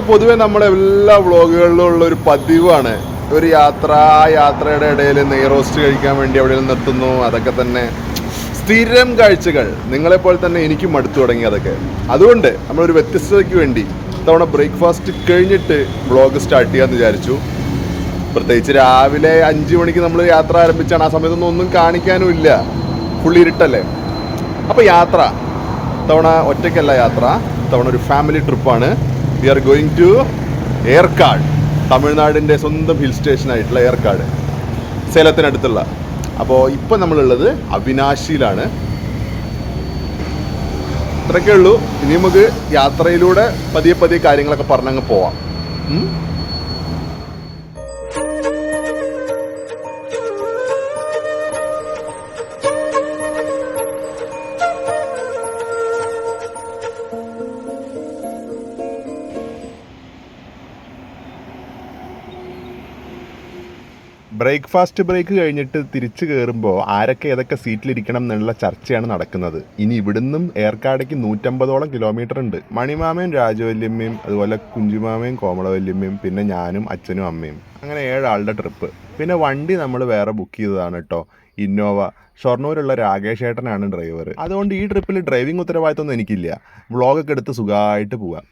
പൊതുവെ നമ്മുടെ എല്ലാ വ്ളോഗുകളിലും ഉള്ള ഒരു പതിവാണ്. ഒരു യാത്ര ആ യാത്രയുടെ ഇടയിൽ നെയ് റോസ്റ്റ് കഴിക്കാൻ വേണ്ടി എവിടെ നിർത്തുന്നു. അതൊക്കെ തന്നെ സ്ഥിരം കാഴ്ചകൾ. നിങ്ങളെപ്പോലെ തന്നെ എനിക്കും മടുത്തു തുടങ്ങി അതൊക്കെ. അതുകൊണ്ട് നമ്മളൊരു വ്യത്യസ്തതയ്ക്ക് വേണ്ടി ഇത്തവണ ബ്രേക്ക്ഫാസ്റ്റ് കഴിഞ്ഞിട്ട് വ്ളോഗ് സ്റ്റാർട്ട് ചെയ്യാമെന്ന് വിചാരിച്ചു. പ്രത്യേകിച്ച് രാവിലെ അഞ്ച് മണിക്ക് നമ്മൾ യാത്ര ആരംഭിച്ചാണ്. ആ സമയത്തൊന്നും ഒന്നും കാണിക്കാനും ഇല്ല. ഫുള്ളി ഇരുട്ടല്ലേ? അപ്പോൾ യാത്ര. തവണ ഒറ്റയ്ക്കല്ല യാത്ര. തവണ ഒരു ഫാമിലി ട്രിപ്പാണ്. We are going to Yercaud തമിഴ്നാടിന്റെ സ്വന്തം ഹിൽ സ്റ്റേഷൻ ആയിട്ടുള്ള ഏർക്കാട് സേലത്തിനടുത്തുള്ള. അപ്പോൾ ഇപ്പം നമ്മളുള്ളത് അവിനാശിയിലാണ്. ഇത്രയൊക്കെ ഉള്ളൂ. ഇനി നമുക്ക് യാത്രയിലൂടെ പതിയെ പതിയെ കാര്യങ്ങളൊക്കെ പറഞ്ഞങ്ങ് പോവാം. ബ്രേക്ക്ഫാസ്റ്റ് ബ്രേക്ക് കഴിഞ്ഞിട്ട് തിരിച്ചു കയറുമ്പോൾ ആരൊക്കെ ഏതൊക്കെ സീറ്റിലിരിക്കണം എന്നുള്ള ചർച്ചയാണ് നടക്കുന്നത്. ഇനി ഇവിടുന്നും ഏർക്കാടേക്ക് നൂറ്റമ്പതോളം കിലോമീറ്റർ ഉണ്ട്. മണിമാമയും രാജവല്യമ്മയും അതുപോലെ കുഞ്ചുമാമയും കോമളവല്യമ്മയും പിന്നെ ഞാനും അച്ഛനും അമ്മയും. അങ്ങനെ ഏഴാളുടെ ട്രിപ്പ് പിന്നെ വണ്ടി നമ്മൾ വേറെ ബുക്ക് ചെയ്തതാണ് കേട്ടോ ഇന്നോവ ഷൊർണൂരുള്ള രാകേഷ് ഏട്ടനാണ് ഡ്രൈവർ അതുകൊണ്ട് ഈ ട്രിപ്പിൽ ഡ്രൈവിംഗ് ഉത്തരവാദിത്തമൊന്നും എനിക്കില്ല. വ്ളോഗൊക്കെ എടുത്ത് സുഖമായിട്ട് പോവാം.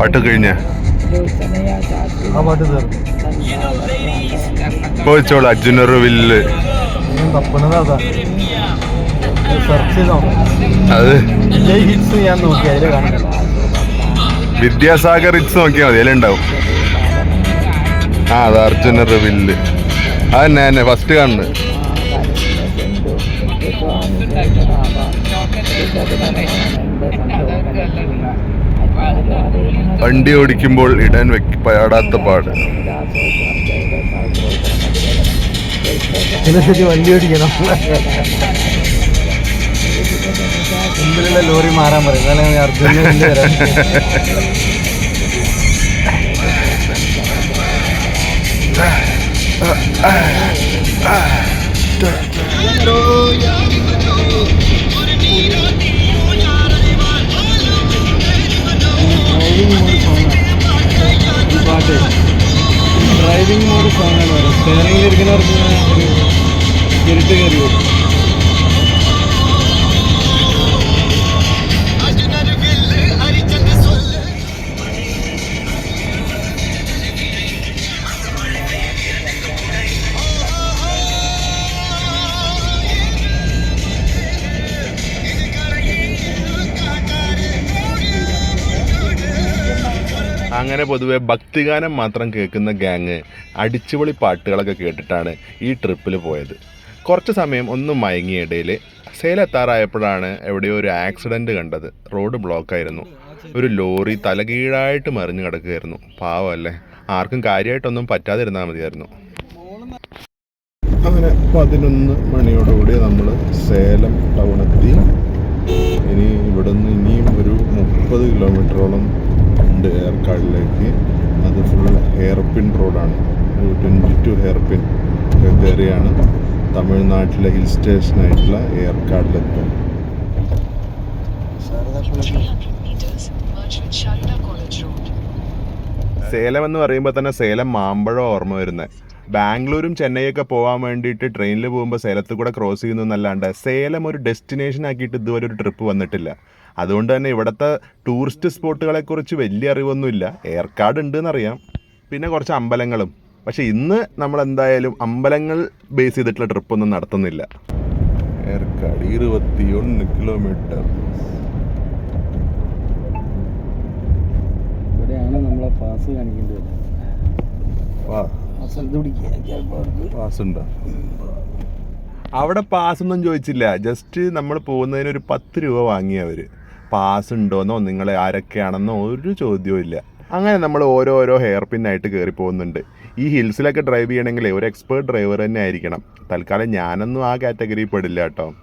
പാട്ട് കഴിഞ്ഞ ആ പാട്ട് തീർന്നു ഇപ്പോൾ വെച്ചോളൂ അർജുനർ വില്ല് ഇനിയും തപ്പണത് അതാ സെർച്ച് ചെയ്ത് നോക്കാം അത് വിജയ് ഹിറ്റ്സ് ഞാൻ നോക്കി അതിൽ കാണില്ല വിദ്യാസാഗർ ഇറ്റ്സ് നോക്കിയാൽ മതി അതിലുണ്ടാവും ആ അത് അർജുനർ വില്ല് അത് തന്നെ തന്നെ ഫസ്റ്റ് കാണുന്നത് വണ്ടി ഓടിക്കുമ്പോൾ ഇടാൻ വെക്ക് പാടാത്ത പാട്. വണ്ടി ഓടിക്കണം. മുമ്പിലുള്ള ലോറി മാറാൻ പറയും. എന്നാലും അർജുന വരാൻ ഡ്രൈവിംഗ് മോഡ് സോങ്ങാണ് ഈ പാട്ട് ഡ്രൈവിംഗ് മോഡ് സോങ്ങാണ് പറയുന്നത് സ്റ്റെയറിംഗിലിരിക്കുന്നവർക്ക് ഒരു ഇരുട്ട് കയറി വരും അങ്ങനെ പൊതുവെ ഭക്തിഗാനം മാത്രം കേൾക്കുന്ന ഗ്യാങ് അടിച്ചുപൊളി പാട്ടുകളൊക്കെ കേട്ടിട്ടാണ് ഈ ട്രിപ്പിൽ പോയത്. കുറച്ച് സമയം ഒന്ന് മയങ്ങിയ ഇടയിൽ സേലെത്താറായപ്പോഴാണ് എവിടെയോ ഒരു ആക്സിഡന്റ് കണ്ടത്. റോഡ് ബ്ലോക്കായിരുന്നു. ഒരു ലോറി തലകീഴായിട്ട് മറിഞ്ഞു കിടക്കുകയായിരുന്നു. പാവമല്ലേ ആർക്കും കാര്യമായിട്ടൊന്നും പറ്റാതിരുന്നാൽ മതിയായിരുന്നു. അങ്ങനെ പതിനൊന്ന് മണിയോടുകൂടി നമ്മൾ സേലം ടൗണെത്തി. ഇനി ഇവിടുന്ന് ഇനിയും ഒരു മുപ്പത് കിലോമീറ്ററോളം ഉണ്ട് ഏർക്കാടിലേക്ക് അത് ഫുൾ ഹെയർപിൻ റോഡാണ് ഒരു ട്വന്റി ടു ഹെയർപിൻ കയറിയാണ് തമിഴ്നാട്ടിലെ ഹിൽ സ്റ്റേഷനായിട്ടുള്ള ഏർക്കാടിലെത്തും 300 meters, Merchant Sharda College Road. Salem എന്ന് പറയുമ്പോൾ തന്നെ സേലം മാമ്പഴം ഓർമ്മ വരുന്നത് ബാംഗ്ലൂരും ചെന്നൈയൊക്കെ പോകാൻ വേണ്ടിയിട്ട് ട്രെയിനിൽ പോകുമ്പോൾ സേലത്ത് കൂടെ ക്രോസ് ചെയ്യുന്നു എന്നല്ലാണ്ട് സേലം ഒരു ഡെസ്റ്റിനേഷൻ ആക്കിയിട്ട് ഇതുവരെ ഒരു ട്രിപ്പ് വന്നിട്ടില്ല. അതുകൊണ്ട് തന്നെ ഇവിടുത്തെ ടൂറിസ്റ്റ് സ്പോട്ടുകളെക്കുറിച്ച് വലിയ അറിവൊന്നുമില്ല. ഏർക്കാട് ഉണ്ട് എന്നറിയാം പിന്നെ കുറച്ച് അമ്പലങ്ങളും. പക്ഷെ ഇന്ന് നമ്മൾ എന്തായാലും അമ്പലങ്ങൾ ബേസ് ചെയ്തിട്ടുള്ള ട്രിപ്പൊന്നും നടത്തുന്നില്ല. ഏർക്കാട് ഇരുപത്തിയൊന്ന് കിലോമീറ്റർ ഇവിടെയാണ് നമ്മളെ പാസ് അവിടെ പാസ് ഒന്നും ചോദിച്ചില്ല. ജസ്റ്റ് നമ്മൾ പോകുന്നതിന് ഒരു പത്ത് രൂപ വാങ്ങിയവർ പാസ് ഉണ്ടോന്നോ നിങ്ങളെ ആരൊക്കെയാണെന്നോ ഒരു ചോദ്യവും ഇല്ല. അങ്ങനെ നമ്മൾ ഓരോരോ ഹെയർ പിന്നായിട്ട് കയറി പോകുന്നുണ്ട്. ഈ ഹിൽസിലൊക്കെ ഡ്രൈവ് ചെയ്യണമെങ്കിൽ ഒരു എക്സ്പേർട്ട് ഡ്രൈവർ തന്നെ ആയിരിക്കണം. തൽക്കാലം ഞാനൊന്നും ആ കാറ്റഗറിയിൽ പെടില്ല കേട്ടോ.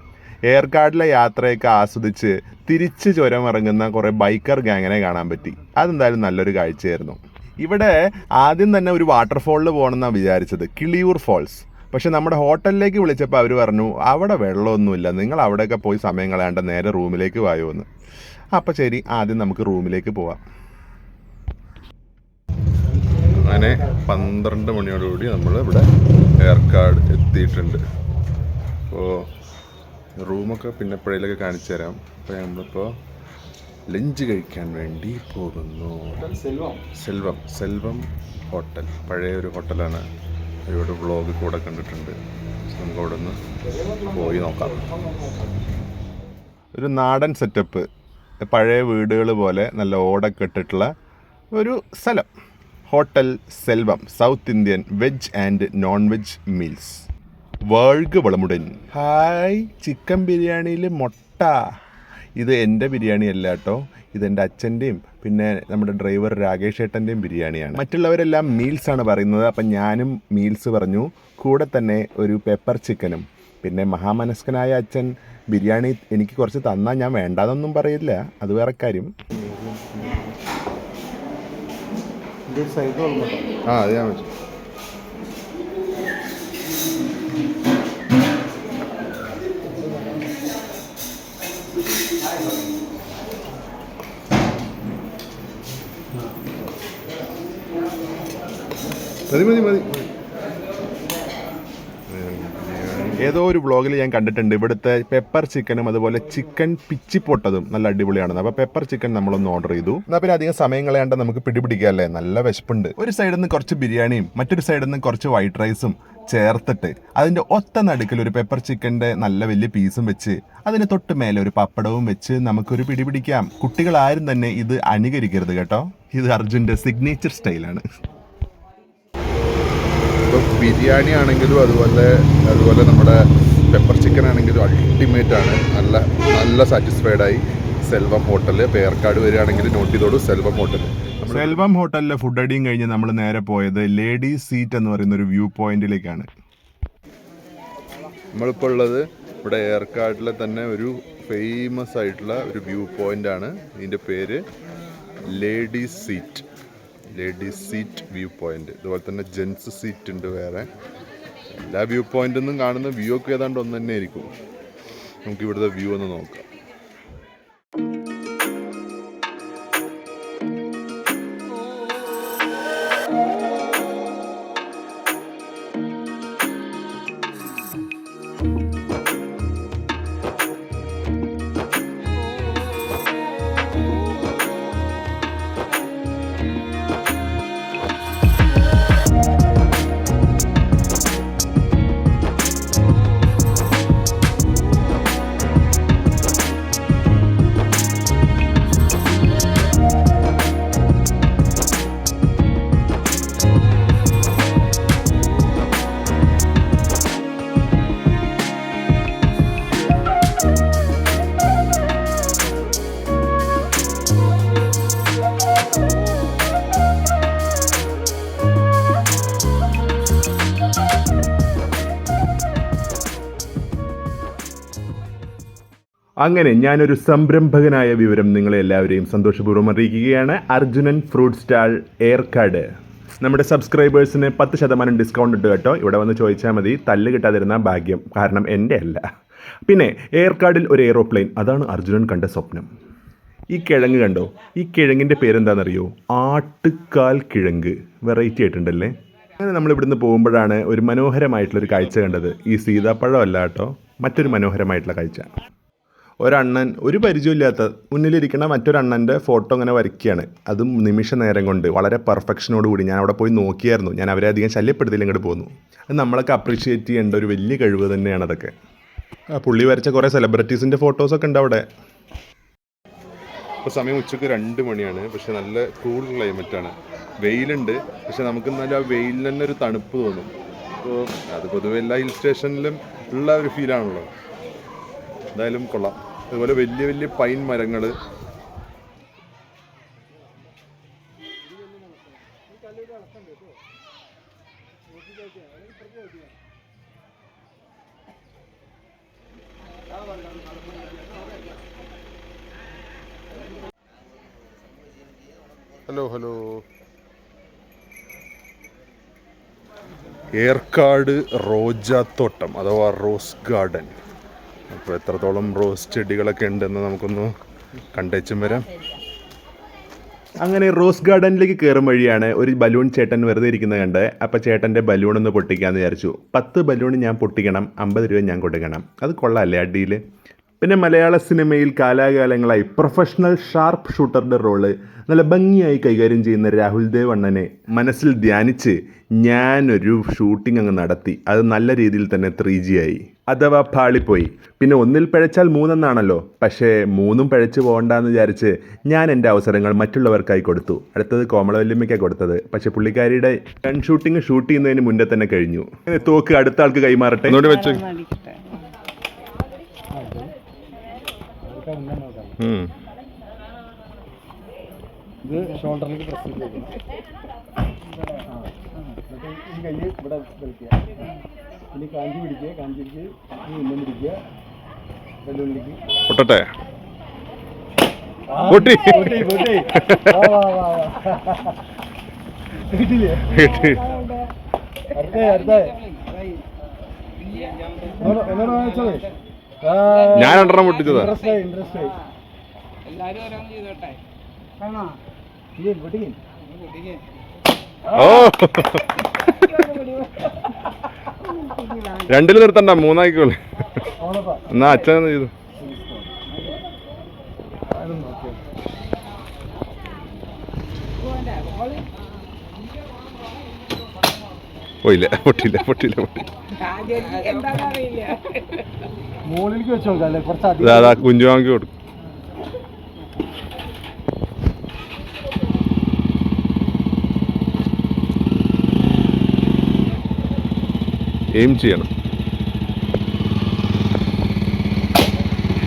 എയർകാർഡിലെ യാത്രയൊക്കെ ആസ്വദിച്ച് തിരിച്ച് ചുരം ഇറങ്ങുന്ന കുറേ ബൈക്കർ ഗാങ്ങിനെ കാണാൻ പറ്റി. അതെന്തായാലും നല്ലൊരു കാഴ്ചയായിരുന്നു. ഇവിടെ ആദ്യം തന്നെ ഒരു വാട്ടർഫോളിൽ പോകണമെന്നാണ് വിചാരിച്ചത്. കിളിയൂർ ഫോൾസ് പക്ഷെ നമ്മുടെ ഹോട്ടലിലേക്ക് വിളിച്ചപ്പോൾ അവർ പറഞ്ഞു അവിടെ വെള്ളമൊന്നുമില്ല. നിങ്ങൾ അവിടെയൊക്കെ പോയി സമയം കളയാണ്ട് നേരെ റൂമിലേക്ക് വായോ അപ്പോൾ ശരി ആദ്യം നമുക്ക് റൂമിലേക്ക് പോവാം. അങ്ങനെ പന്ത്രണ്ട് മണിയോടുകൂടി നമ്മൾ ഇവിടെ ഏർക്കാട് എത്തിയിട്ടുണ്ട്. അപ്പോൾ റൂമൊക്കെ പിന്നെ എപ്പോഴേലൊക്കെ കാണിച്ചു തരാം. അപ്പോൾ നമ്മളിപ്പോൾ ലഞ്ച് കഴിക്കാൻ വേണ്ടി പോകുന്നു. സെൽവം. സെൽവം ഹോട്ടൽ. പഴയ ഒരു ഹോട്ടലാണ്. ഒരുപാട് വ്ളോഗ് കൂടെ കണ്ടിട്ടുണ്ട്. നമുക്ക് അവിടെ നിന്ന് പോയി നോക്കാം. ഒരു നാടൻ സെറ്റപ്പ് പഴയ വീടുകൾ പോലെ നല്ല ഓടൊക്കെ ഇട്ടിട്ടുള്ള ഒരു സ്ഥലം. Hotel Selvam south Indian veg and non veg meals. വേൾഗ് വളമുടൻ. ഹായ് ചിക്കൻ ബിരിയാണിയിൽ മുട്ട. ഇത് എന്റെ ബിരിയാണി അല്ല കേട്ടോ ഇതെന്റെ അച്ഛന്റെയും പിന്നെ നമ്മുടെ ഡ്രൈവർ രാകേഷ് ഏട്ടന്റെയും ബിരിയാണിയാണ്. മറ്റുള്ളവരെല്ലാം മീൽസാണ് പറയുന്നത്. അപ്പം ഞാനും മീൽസ് പറഞ്ഞു. കൂടെ തന്നെ ഒരു പെപ്പർ ചിക്കനും. പിന്നെ മഹാമനസ്കനായ അച്ഛൻ ബിരിയാണി എനിക്ക് കുറച്ച് തന്നാൽ ഞാൻ വേണ്ടാന്നൊന്നും പറയില്ല. അത് വേറെ കാര്യം. ആ അത് ഞാൻ വെച്ചു. മതി മതി മതി. ഏതോ ഒരു വ്ളോഗിൽ ഞാൻ കണ്ടിട്ടുണ്ട്. ഇവിടുത്തെ പെപ്പർ ചിക്കനും അതുപോലെ ചിക്കൻ പിച്ചി പൊട്ടതും നല്ല അടിപൊളിയാണെന്ന്. അപ്പോൾ പെപ്പർ ചിക്കൻ നമ്മളൊന്ന് ഓർഡർ ചെയ്തു. എന്നാൽ പിന്നെ അധികം സമയം കളയാണ്ട് നമുക്ക് പിടിപിടിക്കാം അല്ലേ? നല്ല വിശപ്പുണ്ട്. ഒരു സൈഡിൽ നിന്ന് കുറച്ച് ബിരിയാണിയും മറ്റൊരു സൈഡിൽ നിന്ന് കുറച്ച് വൈറ്റ് റൈസും ചേർത്തിട്ട് അതിന്റെ ഒത്ത നടുക്കിൽ ഒരു പെപ്പർ ചിക്കന്റെ നല്ല വലിയ പീസും വെച്ച് അതിന് തൊട്ട് മേലെ ഒരു പപ്പടവും വെച്ച് നമുക്കൊരു പിടി പിടിക്കാം കുട്ടികൾ ആരും തന്നെ ഇത് അനുകരിക്കരുത് കേട്ടോ. ഇത് അർജുന്റെ സിഗ്നേച്ചർ സ്റ്റൈലാണ് ഇപ്പോൾ ബിരിയാണി ആണെങ്കിലും അതുപോലെ അതുപോലെ നമ്മുടെ പെപ്പർ ചിക്കൻ ആണെങ്കിലും അൾട്ടിമേറ്റ് ആണ്. നല്ല നല്ല സാറ്റിസ്ഫൈഡ് ആയി സെൽവം ഹോട്ടൽ പേർക്കാട് വരികയാണെങ്കിൽ നോട്ട് ചെയ്തോളൂ സെൽവം ഹോട്ടൽ സെൽവം ഹോട്ടലിലെ ഫുഡ് അടിയും കഴിഞ്ഞ് നമ്മൾ നേരെ പോയത് ലേഡീസ് സീറ്റ് എന്ന് പറയുന്ന ഒരു വ്യൂ പോയിന്റിലേക്കാണ് നമ്മളിപ്പോൾ ഉള്ളത് ഇവിടെ ഏർക്കാട്ടിലെ തന്നെ ഒരു ഫേമസ് ആയിട്ടുള്ള ഒരു വ്യൂ പോയിന്റ് ആണ്. ഇതിന്റെ പേര് ladies seat ladies seat view point. ഇതുപോലെ തന്നെ ജെൻസ് സീറ്റ് ഉണ്ട് വേറെ. എല്ലാ വ്യൂ പോയിന്റിൽ നിന്നും കാണുന്ന വ്യൂ ഒക്കെ ഏതാണ്ട് ഒന്ന് തന്നെ ആയിരിക്കും. നമുക്ക് ഇവിടുത്തെ വ്യൂ ഒന്ന് നോക്കാം. അങ്ങനെ ഞാനൊരു സംരംഭകനായ വിവരം നിങ്ങളെ എല്ലാവരെയും സന്തോഷപൂർവം അറിയിക്കുകയാണ്. Arjunan fruit stall Yercaud. നമ്മുടെ സബ്സ്ക്രൈബേഴ്സിന് പത്ത് ശതമാനം ഡിസ്കൗണ്ട് ഉണ്ട് കേട്ടോ. ഇവിടെ വന്ന് ചോദിച്ചാൽ മതി. തല്ല് കിട്ടാതിരുന്ന ഭാഗ്യം. കാരണം എന്റെ അല്ല. പിന്നെ ഏർക്കാടിൽ ഒരു എയ്റോപ്ലെയിൻ അതാണ് അർജുനൻ കണ്ട സ്വപ്നം. ഈ കിഴങ്ങ് കണ്ടോ? ഈ കിഴങ്ങിന്റെ പേരെന്താണെന്നറിയോ? ആട്ടുകാൽ കിഴങ്ങ്. വെറൈറ്റി ആയിട്ടുണ്ടല്ലേ? അങ്ങനെ നമ്മൾ ഇവിടുന്ന് പോകുമ്പോഴാണ് ഒരു മനോഹരമായിട്ടുള്ളൊരു കാഴ്ച കണ്ടത്. ഈ സീതാപ്പഴം അല്ല കേട്ടോ. മറ്റൊരു മനോഹരമായിട്ടുള്ള കാഴ്ച. ഒരണ്ണൻ ഒരു പരിചയമില്ലാത്ത മുന്നിലിരിക്കുന്ന മറ്റൊരണ്ണന്റെ ഫോട്ടോ അങ്ങനെ വരയ്ക്കുകയാണ്. അതും നിമിഷ നേരം കൊണ്ട് വളരെ പെർഫെക്ഷനോട് കൂടി ഞാൻ അവിടെ പോയി നോക്കിയായിരുന്നു. ഞാൻ അവരെ അധികം ശല്യപ്പെടുത്തില്ല ഇങ്ങോട്ട് പോന്നു. അത് നമ്മളൊക്കെ അപ്രീഷിയേറ്റ് ചെയ്യേണ്ട ഒരു വലിയ കഴിവ് തന്നെയാണ് അതൊക്കെ. പുള്ളി വരച്ച കുറേ സെലിബ്രിറ്റീസിന്റെ ഫോട്ടോസൊക്കെ ഉണ്ട് അവിടെ. ഇപ്പോൾ സമയം ഉച്ചയ്ക്ക് രണ്ട് മണിയാണ്. പക്ഷെ നല്ല കൂൾ ക്ലൈമറ്റാണ് വെയിലുണ്ട്. പക്ഷെ നമുക്ക് നല്ല ആ വെയിലിന് തന്നെ ഒരു തണുപ്പ് തോന്നും. അപ്പോൾ അത് പൊതുവെ എല്ലാ ഹിൽ സ്റ്റേഷനിലും ഉള്ള ഒരു ഫീലാണല്ലോ എന്തായാലും കൊള്ളാം. അതുപോലെ വലിയ വലിയ പൈൻ മരങ്ങൾ ഹലോ ഹലോ. ഏർക്കാട് റോജാത്തോട്ടം അഥവാ റോസ് ഗാർഡൻ. അപ്പോൾ എത്രത്തോളം റോസ് ചെടികളൊക്കെ ഉണ്ടെന്ന് നമുക്കൊന്ന് കണ്ടേച്ചും വരാം. അങ്ങനെ റോസ് ഗാർഡനിലേക്ക് കയറും വഴിയാണ് ഒരു ബലൂൺ ചേട്ടൻ വെറുതെ ഇരിക്കുന്നത് കണ്ട്. അപ്പോൾ ചേട്ടന്റെ ബലൂൺ ഒന്ന് പൊട്ടിക്കാമെന്ന് വിചാരിച്ചു. പത്ത് ബലൂൺ ഞാൻ പൊട്ടിക്കണം അമ്പത് രൂപ ഞാൻ കൊടുക്കണം. അത് കൊള്ളാമല്ലേ അടിയിൽ? പിന്നെ മലയാള സിനിമയിൽ കാലാകാലങ്ങളായി പ്രൊഫഷണൽ ഷാർപ്പ് ഷൂട്ടറുടെ റോൾ നല്ല ഭംഗിയായി കൈകാര്യം ചെയ്യുന്ന രാഹുൽ ദേവ് അണ്ണനെ മനസ്സിൽ ധ്യാനിച്ച് ഞാനൊരു ഷൂട്ടിംഗ് അങ്ങ് നടത്തി. അത് നല്ല രീതിയിൽ തന്നെ ത്രീ ജി ആയി. അഥവാ പാളിപ്പോയി. പിന്നെ ഒന്നിൽ പിഴച്ചാൽ മൂന്നെന്നാണല്ലോ. പക്ഷേ മൂന്നും പിഴച്ചു പോകണ്ടെന്ന് വിചാരിച്ച് ഞാൻ എന്റെ അവസരങ്ങൾ മറ്റുള്ളവർക്കായി കൊടുത്തു. അടുത്തത് കോമളവല്യമ്മയ്ക്കാണ് കൊടുത്തത്. പക്ഷേ പുള്ളിക്കാരിയുടെ ഗൺ ഷൂട്ടിംഗ് ഷൂട്ട് ചെയ്യുന്നതിന് മുന്നേ തന്നെ കഴിഞ്ഞു. തോക്ക് അടുത്ത ആൾക്ക് കൈമാറട്ടെ? വെച്ച് നോക്കാം. ഇത് ഷോൾഡറിലേക്ക് പ്രസ് ചെയ്ത് ഈ കൈ ഇവിടെ കളിക്കുക ഇനി കാഞ്ചി പിടിക്കുക കാഞ്ചി പിടിച്ച് ഈ ഉന്നം പിടിക്കുക വെല്ലുവിളിക്ക് പൊട്ടട്ടെ? പൊട്ടി. പൊട്ടി പൊട്ടി. കിട്ടിയില്ലേ? അടുത്തേ അടുത്തേ. എന്നോട് വാങ്ങിച്ചതേ? ഞാൻ രണ്ടെണ്ണം പൊട്ടിച്ചതാ. ഓ. രണ്ടിൽ നിർത്തണ്ട മൂന്നായിക്കോളെ എന്നാ അച്ഛൻ ചെയ്തു. അതും അല്ലേ? കുറച്ച് പൊട്ടില്ല പൊട്ടില്ല അതാ കുഞ്ചുവാങ്കി കൊടുക്കും. എയിം ചെയ്യണം.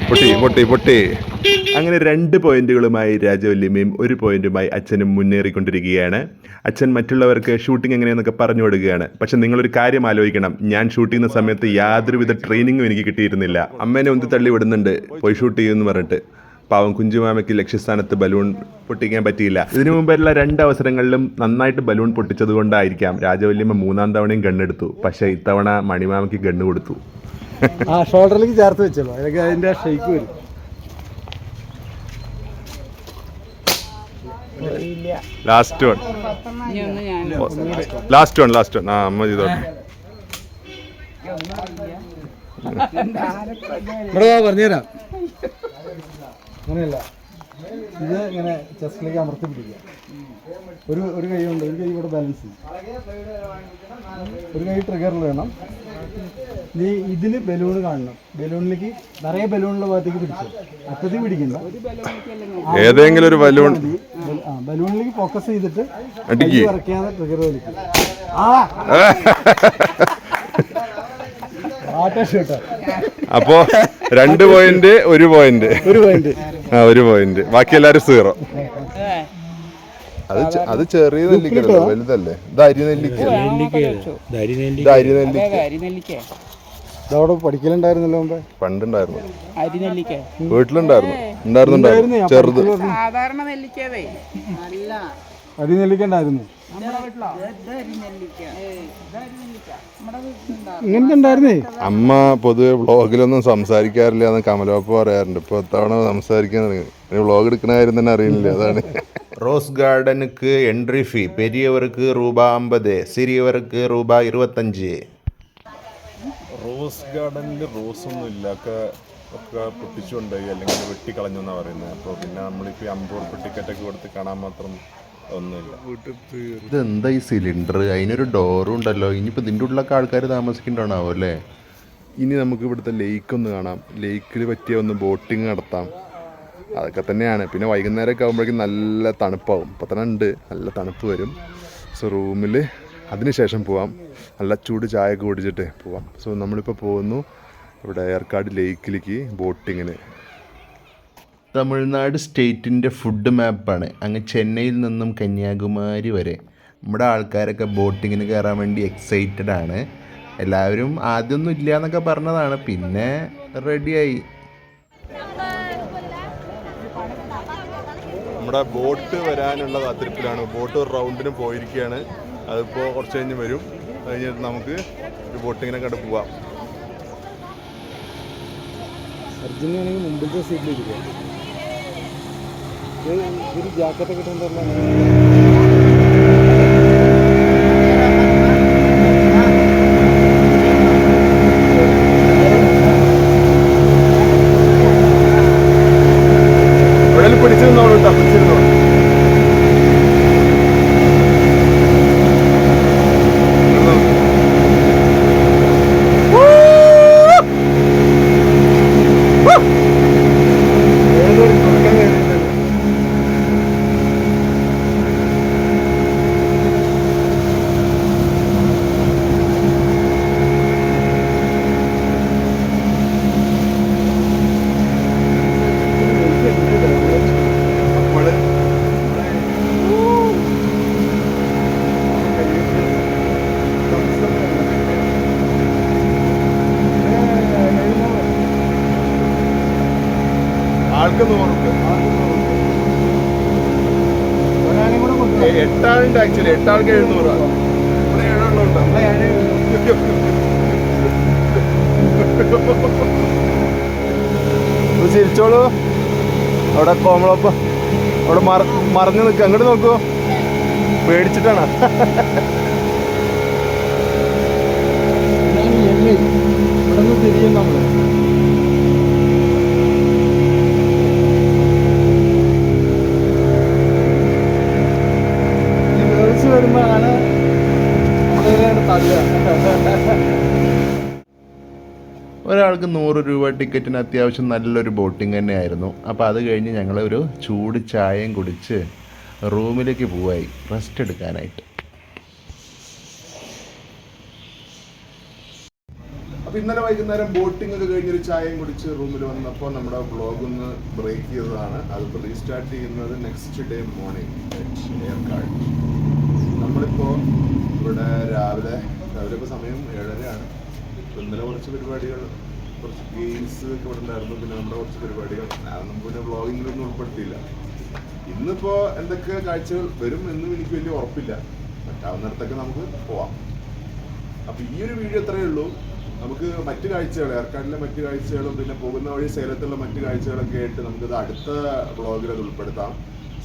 പൊട്ടി പൊട്ടി പൊട്ടി. അങ്ങനെ രണ്ട് പോയിന്റുകളുമായി രാജവല്യമ്മയും ഒരു പോയിന്റുമായി അച്ഛനും മുന്നേറിക്കൊണ്ടിരിക്കുകയാണ്. അച്ഛൻ മറ്റുള്ളവർക്ക് ഷൂട്ടിംഗ് എങ്ങനെയെന്നൊക്കെ പറഞ്ഞു കൊടുക്കുകയാണ്. പക്ഷെ നിങ്ങളൊരു കാര്യം ആലോചിക്കണം. ഞാൻ ഷൂട്ട് ചെയ്യുന്ന സമയത്ത് യാതൊരുവിധ ട്രെയിനിങ്ങും എനിക്ക് കിട്ടിയിരുന്നില്ല. അമ്മേനെ ഒന്ന് തള്ളി വിടുന്നുണ്ട്. പോയി ഷൂട്ട് ചെയ്യുമെന്ന് പറഞ്ഞിട്ട്. പാവം കുഞ്ചുമാമയ്ക്ക് ലക്ഷ്യസ്ഥാനത്ത് ബലൂൺ പൊട്ടിക്കാൻ പറ്റിയില്ല. ഇതിനു മുമ്പെല്ലാം രണ്ട് അവസരങ്ങളിലും നന്നായിട്ട് ബലൂൺ പൊട്ടിച്ചത് കൊണ്ടായിരിക്കാം രാജവല്യമ്മ മൂന്നാം തവണയും ഗണ്ണെടുത്തു. പക്ഷേ ഇത്തവണ മണിമാമയ്ക്ക് ഗണ്ണ് കൊടുത്തു. ആ ഷോൾഡറിലേക്ക് ചേർത്ത് വെച്ചല്ലോ അതിന്റെ ഷെയ്ക്ക് വരും. Last one last one last one ആ അമ്മ ചെയ്തോട്ടെ ഇവിടെ പറഞ്ഞുതരാം. അങ്ങനെയല്ല. ഇത് ഇങ്ങനെ ചെസ്റ്റിലേക്ക് അമർത്തി പിടിക്കുക. ഒരു ഒരു കൈ ഉണ്ട് ഒരു കൈ ഇവിടെ ബാലൻസ് ചെയ്യും. ഒരു കൈ ട്രിഗറിൽ വേണം. നീ ഇതിന് ബലൂൺ കാണണം. ബലൂണിലേക്ക് നിറയെ ബലൂണുള്ള ഭാഗത്തേക്ക് പിടിച്ചു. അറ്റത്തേക്ക് പിടിക്കണ്ട. ഏതെങ്കിലും ഒരു ബലൂൺ. ആ, ബലൂണിലേക്ക് ഫോക്കസ് ചെയ്തിട്ട്. വരയ്ക്കാതെ ട്രിഗർ വലിക്കും. അപ്പോ രണ്ട് പോയിന്റ് ഒരു പോയിന്റ് ഒരു പോയിന്റ് ആ ഒരു പോയിന്റ് ബാക്കി എല്ലാരും സീറോ അത് അത് ചെറിയ നെല്ലിക്കല്ലോ വലുതല്ലേ? ഇത് ഇത് അരിനെല്ലിക്ക. ഇതവിടെ പഠിക്കലുണ്ടായിരുന്നല്ലോ മുമ്പേ? പണ്ടുണ്ടായിരുന്നു. അരിനെല്ലിക്ക വീട്ടിലുണ്ടായിരുന്നു. ഉണ്ടായിരുന്നു. ഉണ്ടായിരുന്നു, ചെറുത്. സാധാരണ നെല്ലിക്കതേ അരിനെല്ലിക്ക ഉണ്ടായിരുന്നേ. അമ്മ പൊതുവെ വ്ളോഗിലൊന്നും സംസാരിക്കാറില്ല എന്ന് കമലോപ്പ് പറയാറുണ്ട്. ഇപ്പൊ തവണ സംസാരിക്കാൻ തുടങ്ങി. വ്ളോഗ് എടുക്കണ കാര്യം തന്നെ അറിയുന്നില്ല അതാണ്. Rose ഗാർഡനുക്ക് entry fee. പെരിയവർക്ക് രൂപ അമ്പത് സിരിയവർക്ക് രൂപ ഇരുപത്തഞ്ച്. റോസ് ഗാർഡനിൽ റോസ് ഒന്നും ഇല്ല ഒക്കെ പൊട്ടിച്ചുകൊണ്ടായി അല്ലെങ്കിൽ വെട്ടിക്കളഞ്ഞു എന്നാണ് പറയുന്നത്. അപ്പോൾ പിന്നെ നമ്മളിപ്പോൾ ഈ അമ്പത് റുപ്യ ടിക്കറ്റൊക്കെ കൊടുത്ത് കാണാൻ മാത്രം ഒന്നുമില്ല. ഇതെന്താ ഈ സിലിണ്ടർ? അതിനൊരു ഡോറും ഉണ്ടല്ലോ. ഇനിയിപ്പോൾ ഇതിന്റെ ഉള്ളിലൊക്കെ ആൾക്കാർ താമസിക്കേണ്ടതാണാവോ അല്ലേ? ഇനി നമുക്ക് ഇവിടുത്തെ ലേക്ക് ഒന്ന് കാണാം. ലേക്കിൽ പറ്റിയ ഒന്ന് ബോട്ടിങ് നടത്താം. അതൊക്കെ തന്നെയാണ്. പിന്നെ വൈകുന്നേരമൊക്കെ ആകുമ്പോഴേക്കും നല്ല തണുപ്പാവും. ഉണ്ട്. നല്ല തണുപ്പ് വരും. സോ റൂമിൽ അതിനുശേഷം പോവാം. നല്ല ചൂട് ചായ ഒക്കെ കുടിച്ചിട്ട് പോവാം. സോ നമ്മളിപ്പോൾ പോകുന്നു ഇവിടെ ഏർക്കാട് ലേക്കിലേക്ക് ബോട്ടിങ്ങിന്. തമിഴ്നാട് സ്റ്റേറ്റിന്റെ ഫുഡ് മാപ്പാണ്. അങ്ങ് ചെന്നൈയിൽ നിന്നും കന്യാകുമാരി വരെ. നമ്മുടെ ആൾക്കാരൊക്കെ ബോട്ടിങ്ങിന് കയറാൻ വേണ്ടി എക്സൈറ്റഡ് ആണ്. എല്ലാവരും ആദ്യമൊന്നും ഇല്ല എന്നൊക്കെ പറഞ്ഞതാണ്. പിന്നെ റെഡിയായി നമ്മുടെ ബോട്ട് വരാനുള്ള കാത്തിരിപ്പിലാണ്. ബോട്ട് ഒരു റൗണ്ടിന് പോയിരിക്കുകയാണ്. അതിപ്പോൾ കുറച്ച് കഴിഞ്ഞ് വരും. കഴിഞ്ഞിട്ട് നമുക്ക് ബോട്ടിങ്ങിനെ കണ്ട് പോവാം. അർജുനാണെങ്കിൽ മുമ്പിലത്തെ ഒരു ജാക്കറ്റൊക്കെ ഇട്ടുണ്ടല്ലോ എട്ടാളുണ്ട് ആക്ച്വലി. എട്ടാൾക്ക് എഴുന്നൂറ് ഇവിടെ ഏഴെണ്ണമുണ്ടോ ഒന്ന് ചിരിച്ചോളൂ. അവിടെ കോമളപ്പം അവിടെ മറ മറഞ്ഞു നിൽക്കുക അങ്ങോട്ട് നോക്കൂ. പേടിച്ചിട്ടാണ് ഇവിടെ നിന്ന് തിരിയും നമ്മൾ ഈ ഗേൾസ് വരുമ്പോൾ ആണ് നമ്മളിങ്ങനെ തള്ളുക ഒരാൾക്ക് നൂറ് രൂപ ടിക്കറ്റിന് അത്യാവശ്യം നല്ലൊരു ബോട്ടിംഗ് തന്നെയായിരുന്നു. അപ്പോൾ അത് കഴിഞ്ഞ് ഞങ്ങൾ ഒരു ചൂട് ചായയും കുടിച്ച് റൂമിലേക്ക് പോവായി. റെസ്റ്റ് എടുക്കാനായിട്ട്. അപ്പോൾ ഇന്നലെ വൈകുന്നേരം ബോട്ടിംഗ് ഒക്കെ കഴിഞ്ഞൊരു ചായയും കുടിച്ച് റൂമിൽ വന്നപ്പോൾ നമ്മുടെ വ്ളോഗ് ഒന്ന് ബ്രേക്ക് ചെയ്തതാണ്. അത് റീസ്റ്റാർട്ട് ചെയ്യുന്നത് നെക്സ്റ്റ് ഡേ മോർണിംഗ് ഏർക്കാട് നമ്മളിപ്പോൾ ഇവിടെ രാവിലെ രാവിലെ ഇപ്പോൾ സമയം ഏഴരയാണ്. ഇന്നലെ കുറച്ച് പരിപാടികൾ കുറച്ച് ഗെയിംസ് ഒക്കെ ഇവിടെ ഉണ്ടായിരുന്നു. പിന്നെ നമ്മുടെ കുറച്ച് പരിപാടികൾ. നമുക്ക് പിന്നെ വ്ളോഗിങ്ങിലൊന്നും ഉൾപ്പെടുത്തിയില്ല. ഇന്നിപ്പോ എന്തൊക്കെ കാഴ്ചകൾ വരും എന്നും എനിക്ക് വലിയ ഉറപ്പില്ല. പറ്റാവുന്നിടത്തൊക്കെ നമുക്ക് പോവാം. അപ്പൊ ഈ ഒരു വീഡിയോ ഇത്രയേ ഉള്ളൂ. നമുക്ക് മറ്റു കാഴ്ചകൾ ഏർക്കാടിലെ മറ്റു കാഴ്ചകളും പിന്നെ പോകുന്ന വഴി സേലത്തുള്ള മറ്റു കാഴ്ചകളൊക്കെ ആയിട്ട് നമുക്കിത് അടുത്ത വ്ളോഗിൽ അത് ഉൾപ്പെടുത്താം.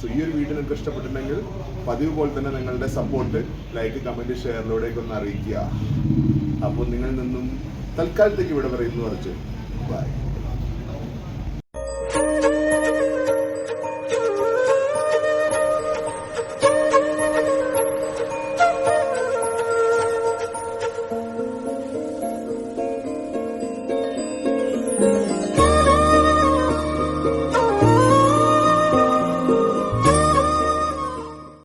സോ ഈ ഒരു വീഡിയോ നിങ്ങൾക്ക് ഇഷ്ടപ്പെട്ടിട്ടുണ്ടെങ്കിൽ പതിവ് പോലെ തന്നെ നിങ്ങളുടെ സപ്പോർട്ട് ലൈക്ക് കമന്റ് ഷെയറിലൂടെയൊക്കെ ഒന്ന് അറിയിക്കുക. അപ്പോൾ നിങ്ങളിൽ നിന്നും തൽക്കാലത്തേക്ക് ഇവിടെ പറയുന്നു പറഞ്ഞു ബൈ